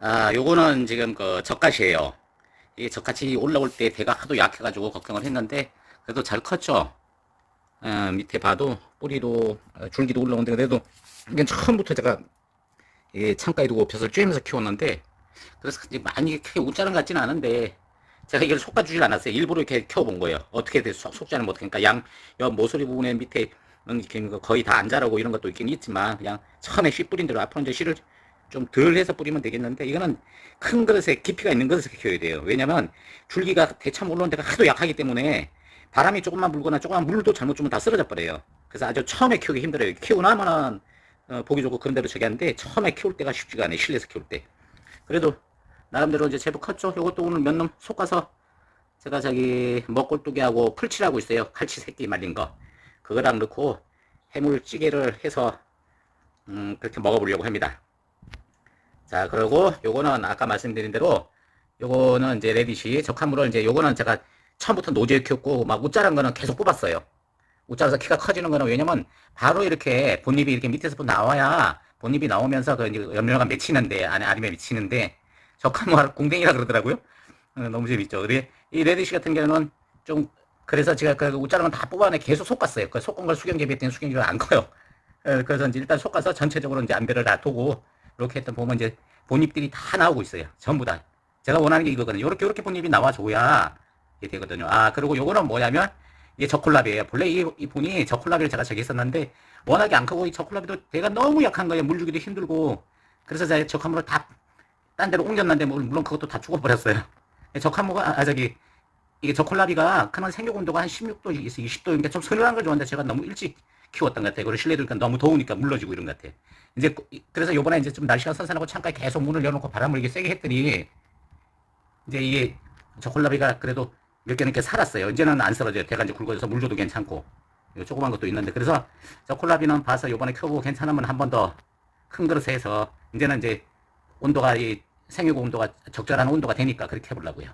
아, 요거는 지금 그 젓갓이에요. 이 젓갓이 올라올 때 대가 하도 약해가지고 걱정을 했는데 그래도 잘 컸죠. 아, 밑에 봐도 뿌리도 어, 줄기도 올라오는데 그래도 이게 처음부터 제가 이 창가에 두고 벼슬 쬐면서 키웠는데 그래서 이제 많이 웃자는 것 같지는 않은데 제가 이걸 솎아주질 않았어요. 일부러 이렇게 키워본 거예요. 어떻게 돼, 속, 속자는 못하니까 양, 여 모서리 부분에 밑에 는 이렇게 거의 다 안 자라고 이런 것도 있긴 있지만 그냥 처음에 씨 뿌린 대로 앞으로 이제 씨를 좀 덜 해서 뿌리면 되겠는데 이거는 큰 그릇에 깊이가 있는 그릇에 키워야 돼요. 왜냐면 줄기가 대참 올라온 데가 하도 약하기 때문에 바람이 조금만 불거나 조금만 물도 잘못 주면 다 쓰러져 버려요. 그래서 아주 처음에 키우기 힘들어요. 키우고 나면은 어, 보기 좋고 그런 대로 저기 하는데 처음에 키울 때가 쉽지가 않아요. 실내에서 키울 때. 그래도 나름대로 이제 제법 컸죠. 요것도 오늘 몇 놈 솎아서 제가 저기 먹골뚜기하고 풀칠하고 있어요. 칼치 새끼 말린 거. 그거랑 넣고 해물찌개를 해서 음, 그렇게 먹어보려고 합니다. 자, 그리고 요거는 아까 말씀드린 대로 요거는 이제 레디시 적합물을 이제 요거는 제가 처음부터 노지에 키웠고 막 웃자란 거는 계속 뽑았어요. 웃자라서 키가 커지는 거는 왜냐면 바로 이렇게 본잎이 이렇게 밑에서 나와야 본잎이 나오면서 그 연료가 맺히는데 안에 아림에 맺히는데 적합물 공댕이라 그러더라고요. 어, 너무 재밌죠. 우리 이 레디시 같은 경우는 좀 그래서 제가 그 웃자란 건다 뽑아내 계속 솎았어요. 그 솎은 걸 수경재배 했더니 수경재가 안 커요. 어, 그래서 이제 일단 솎아서 전체적으로 이제 안배를 놔두고 이렇게 했던 보면 이제 본잎들이 다 나오고 있어요. 전부 다. 제가 원하는 게 이거거든요. 이렇게 이렇게 본잎이 나와줘야 이게 되거든요. 아 그리고 요거는 뭐냐면 이게 저콜라비예요. 본래 이, 이 본이 저콜라비를 제가 저기 했었는데 워낙에 안 크고 이 저콜라비도 내가 너무 약한 거예요. 물 주기도 힘들고 그래서 제가 적합물을 다딴 데로 옮겼는데 뭐 물론 그것도 다 죽어버렸어요. 적합물가 아 저기 이게 저콜라비가 크면 생육 온도가 한 16도, 20도인데 좀 서늘한 걸 좋아하는데 제가 너무 일찍 키웠던 것 같아요. 그리고 실내 두니까 너무 더우니까 물러지고 이런 것 같아요. 이제 그- 그래서 요번에 이제 좀 날씨가 선선하고 창가에 계속 문을 열어놓고 바람을 이렇게 세게 했더니 이제 이게 저 콜라비가 그래도 몇 개는 이렇게 살았어요. 이제는 안 쓰러져요. 대가 이제 굵어져서 물 줘도 괜찮고 요 조그만 것도 있는데 그래서 저 콜라비는 봐서 요번에 켜보고 괜찮으면 한 번 더 큰 그릇에 해서 이제는 이제 온도가 이 생육 온도가 적절한 온도가 되니까 그렇게 해보려고요.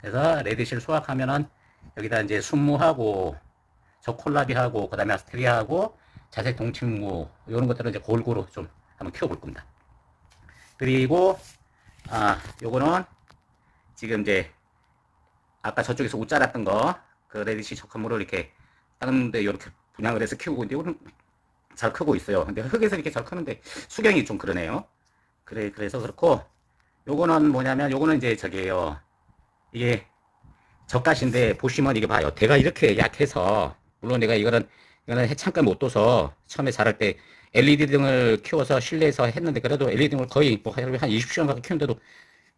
그래서 레디시를 수확하면은 여기다 이제 순무하고 저콜라비하고 그다음에 아스트리아하고 자색 동친무 이런 것들을 이제 골고루 좀 한번 키워볼 겁니다. 그리고 아 요거는 지금 이제 아까 저쪽에서 옷 자랐던 거그 레디시 적합물을 이렇게 다른데 이렇게 분양을 해서 키우고 있는데 이거는 잘 크고 있어요. 근데 흙에서 이렇게 잘 크는데 수경이 좀 그러네요. 그래 그래서 그렇고 요거는 뭐냐면 요거는 이제 저기에요. 이게 젓갓인데 보시면 이게 봐요. 대가 이렇게 약해서 물론 내가 이거는 이거는 해창가 못 둬서 처음에 자랄 때 LED 등을 키워서 실내에서 했는데 그래도 LED 등을 거의 뭐 하루에 한 20시간 가까이 키우는데도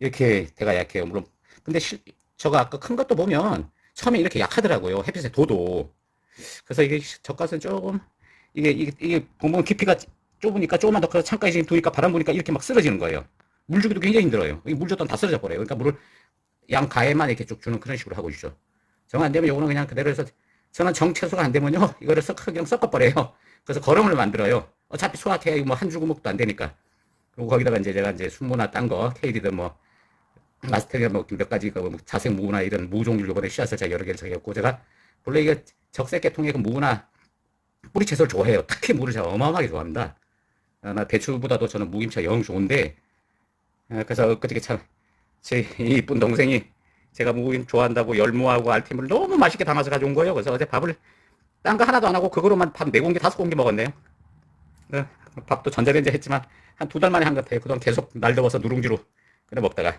이렇게 대가 약해요. 물론 근데 실, 저거 아까 큰 것도 보면 처음에 이렇게 약하더라고요. 햇빛에 둬도 그래서 이게 젓갓은 조금 이게 이게 이게 보면 깊이가 좁으니까 조금만 더 커서 창가에 지금 두니까 바람 부니까 이렇게 막 쓰러지는 거예요. 물 주기도 굉장히 힘들어요. 이물 줬더니 다 쓰러져 버려요. 그러니까 물을 양 가에만 이렇게 쭉 주는 그런 식으로 하고 있죠. 정 안 되면 요거는 그냥 그대로 해서 저는 정체수가 안 되면요 이거를 섞어 그냥 섞어버려요. 그래서 거름을 만들어요. 어차피 수확해 뭐한 주구목도 안 되니까. 그리고 거기다가 이제 제가 이제 순무나 딴 거, 케이디든 뭐 마스터리아 뭐몇 가지 그 자색 무나 이런 무 종류 요번에 씨앗을 제가 여러 개를 저기했고 제가 원래 이게 적색 계통의 그 무나 뿌리 채소를 좋아해요. 특히 무를 제가 어마어마하게 좋아합니다. 아, 나 배추보다도 저는 무김치가 영 좋은데 아, 그래서 엊그저께 참제 이쁜 동생이 제가 무김 좋아한다고 열무하고 알팀을 너무 맛있게 담아서 가져온 거예요. 그래서 어제 밥을 딴 거 하나도 안 하고 그거로만 밥네 공기 다섯 공기 먹었네요. 네, 밥도 전자레인지 했지만 한 두 달 만에 한 것 같아요. 그동안 계속 날 더워서 누룽지로 그래 먹다가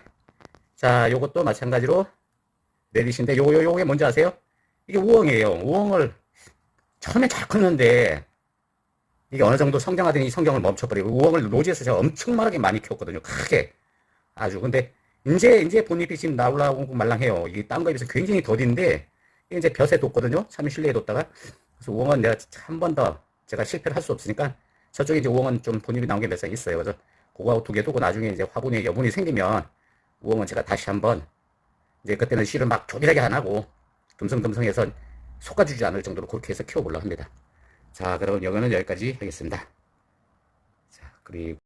자 요것도 마찬가지로 내리신데 요, 요, 요게 뭔지 아세요? 이게 우엉이에요. 우엉을 처음에 잘 컸는데 이게 어느 정도 성장하더니 이 성장을 멈춰버리고 우엉을 노지에서 제가 엄청나게 많이 키웠거든요. 크게 아주 근데 이제 이제 본잎이 지금 나오려고 말랑해요. 이게 딴 거에 비해서 굉장히 더딘데 이제 벼에 뒀거든요. 참 실내에 뒀다가 그래서 우엉은 내가 한 번 더 제가 실패를 할 수 없으니까 저쪽에 이제 우엉은 좀 본잎이 나온 게 몇 장 있어요. 그래서 그거하고 두 개 두고 나중에 이제 화분에 여분이 생기면 우엉은 제가 다시 한번 이제 그때는 씨를 막 조밀하게 안 하고 듬성듬성해서 솎아주지 않을 정도로 그렇게 해서 키워보려고 합니다. 자, 그럼 여기는 여기까지 하겠습니다. 자, 그리고